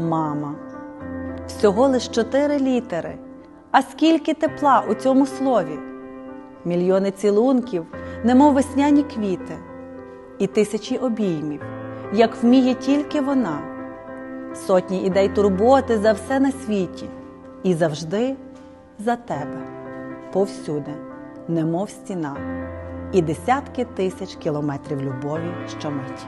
мама. Всього лиш чотири літери. А скільки тепла у цьому слові? Мільйони цілунків, немов весняні квіти, і тисячі обіймів, як вміє тільки вона, сотні ідей турботи за все на світі, і завжди за тебе, повсюди, немов стіна, і десятки тисяч кілометрів любові щомиті.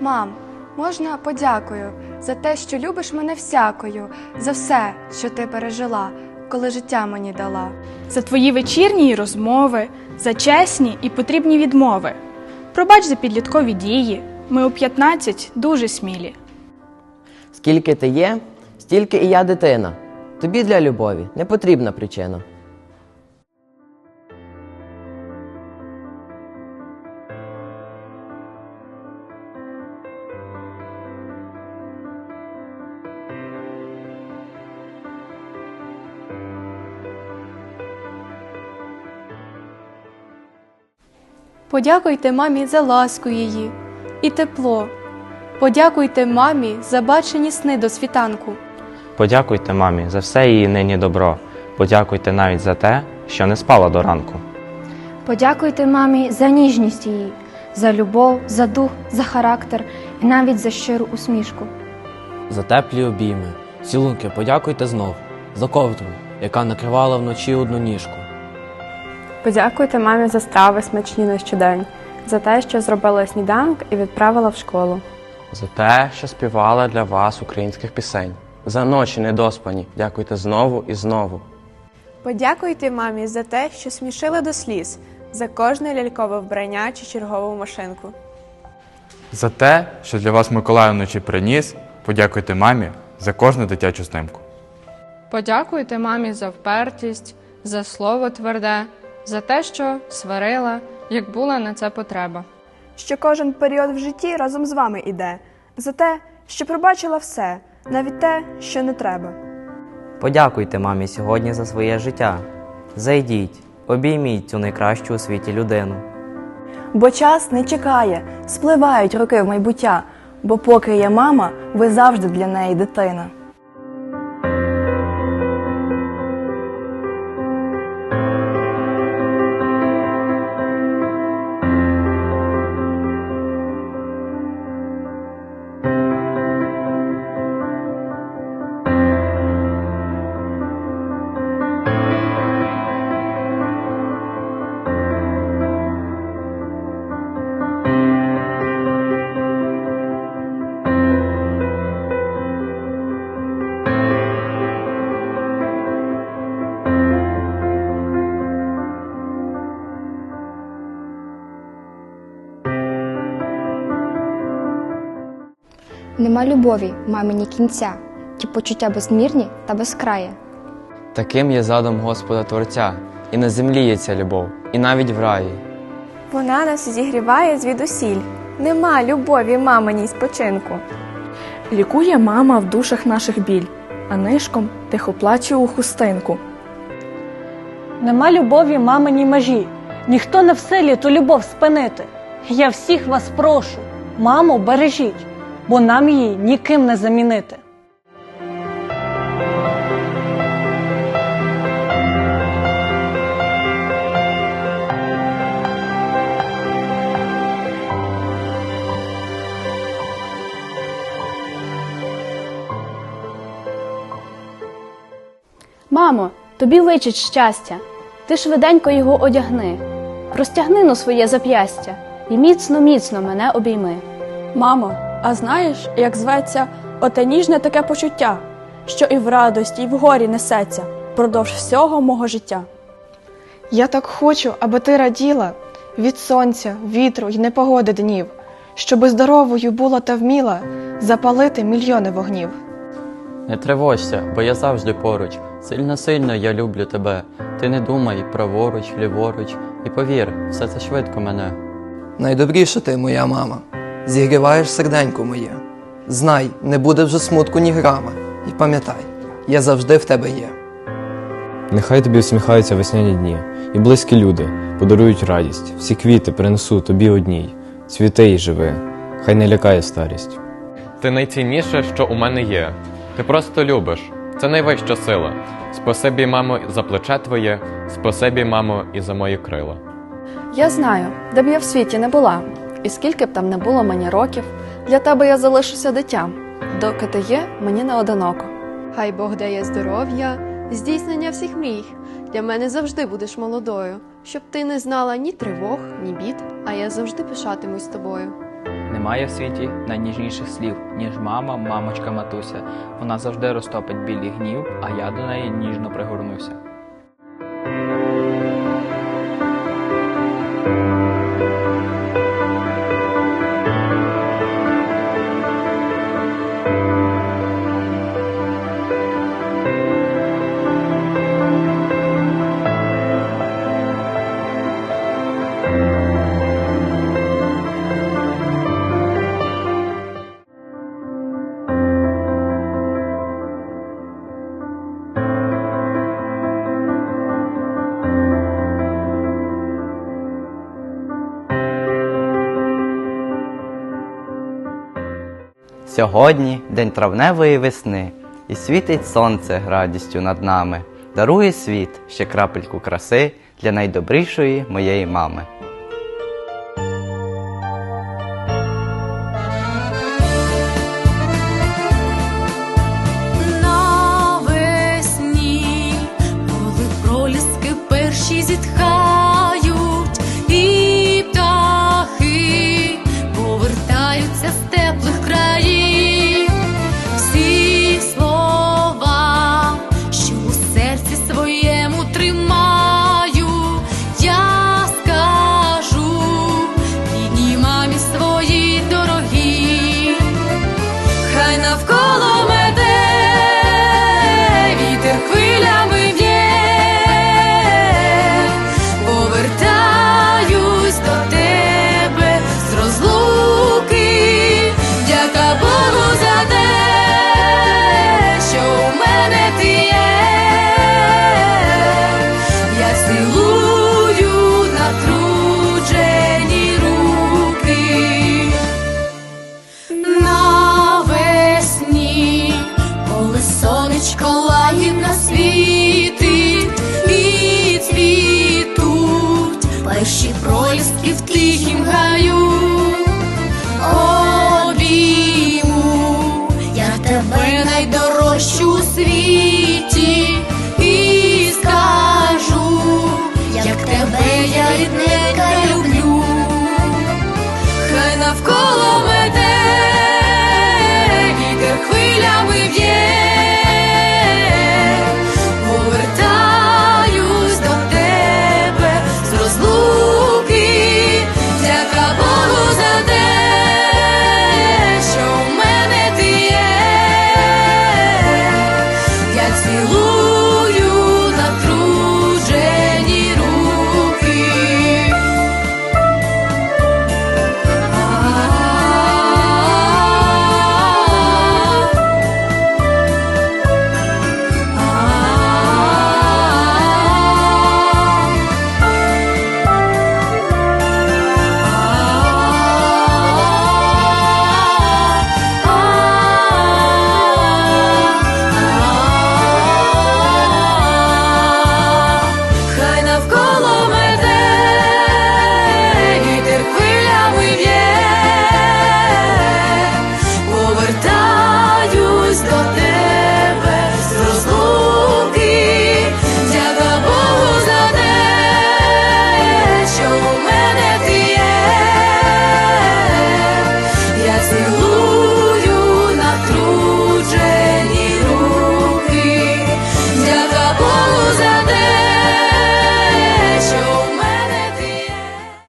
Мам, можна подякую за те, що любиш мене всякою, за все, що ти пережила, коли життя мені дала. за твої вечірні розмови, за чесні і потрібні відмови. Пробач за підліткові дії. Ми у 15 дуже смілі. Скільки ти є, стільки і я дитина. Тобі для любові не потрібна причина. Подякуйте мамі за ласку її і тепло. Подякуйте мамі за бачені сни до світанку. Подякуйте мамі за все її нині добро. Подякуйте навіть за те, що не спала до ранку. Подякуйте мамі за ніжність її, за любов, за дух, за характер і навіть за щиру усмішку. за теплі обійми, цілунки подякуйте знов, за ковдру, яка накривала вночі одну ніжку. Подякуйте мамі за страви смачні на щодень, за те, що зробила сніданок і відправила в школу. За те, що співала для вас українських пісень. За ночі недоспані. Дякуйте знову і знову. Подякуйте мамі за те, що смішили до сліз, за кожне лялькове вбрання чи чергову машинку. За те, що для вас Миколай вночі приніс, подякуйте мамі за кожну дитячу снимку. Подякуйте мамі за впертість, за слово тверде, за те, що сварила, як була на це потреба. Що кожен період в житті разом з вами іде, за те, що пробачила все, навіть те, що не треба. Подякуйте мамі сьогодні за своє життя. Зайдіть, обійміть цю найкращу у світі людину. Бо час не чекає, спливають роки в майбуття, бо поки є мама, ви завжди для неї дитина. Нема любові, мамині кінця, ті почуття безмірні та безкрає. Таким є задум Господа Творця, і на землі є ця любов, і навіть в раї. Вона нас зігріває звідусіль. Нема любові маминій спочинку. Лікує мама в душах наших біль, а нишком тихо плаче у хустинку. Нема любові маминій межі. Ніхто не в силі ту любов спинити. Я всіх вас прошу, мамо, бережіть, бо нам її ніким не замінити. Мамо, тобі личить щастя, ти швиденько його одягни, простягни но своє зап'ястя і міцно, міцно мене обійми. Мамо, а знаєш, як зветься оте ніжне таке почуття, що і в радості, і в горі несеться впродовж всього мого життя. Я так хочу, аби ти раділа від сонця, вітру й непогоди днів, щоби здоровою була та вміла запалити мільйони вогнів. Не тривожся, бо я завжди поруч. Сильно сильно я люблю тебе. Ти не думай праворуч, ліворуч, і повір, все це швидко мене. Найдобріша ти, моя мама, зігріваєш серденько моє. Знай, не буде вже смутку ні грама. І пам'ятай, я завжди в тебе є. Нехай тобі всміхаються весняні дні, і близькі люди подарують радість, всі квіти принесу тобі одній. Цвіти й живи, хай не лякає старість. Ти найцінніше, що у мене є. Ти просто любиш. Це найвища сила. Спасибі, мамо, за плече твоє, спасибі, мамо, і за мої крила. Я знаю, де б я в світі не була, і скільки б там не було мені років, для тебе я залишуся дитям. Доки ти є, мені не одиноко. Хай Бог дає здоров'я, здійснення всіх мрій. Для мене завжди будеш молодою, щоб ти не знала ні тривог, ні бід, а я завжди пишатимусь тобою. Немає в світі найніжніших слів, ніж мама, мамочка, матуся. Вона завжди розтопить білий гнів, а я до неї ніжно пригорнуся. Сьогодні день травневої весни, і світить сонце радістю над нами, дарує світ ще крапельку краси для найдобрішої моєї мами.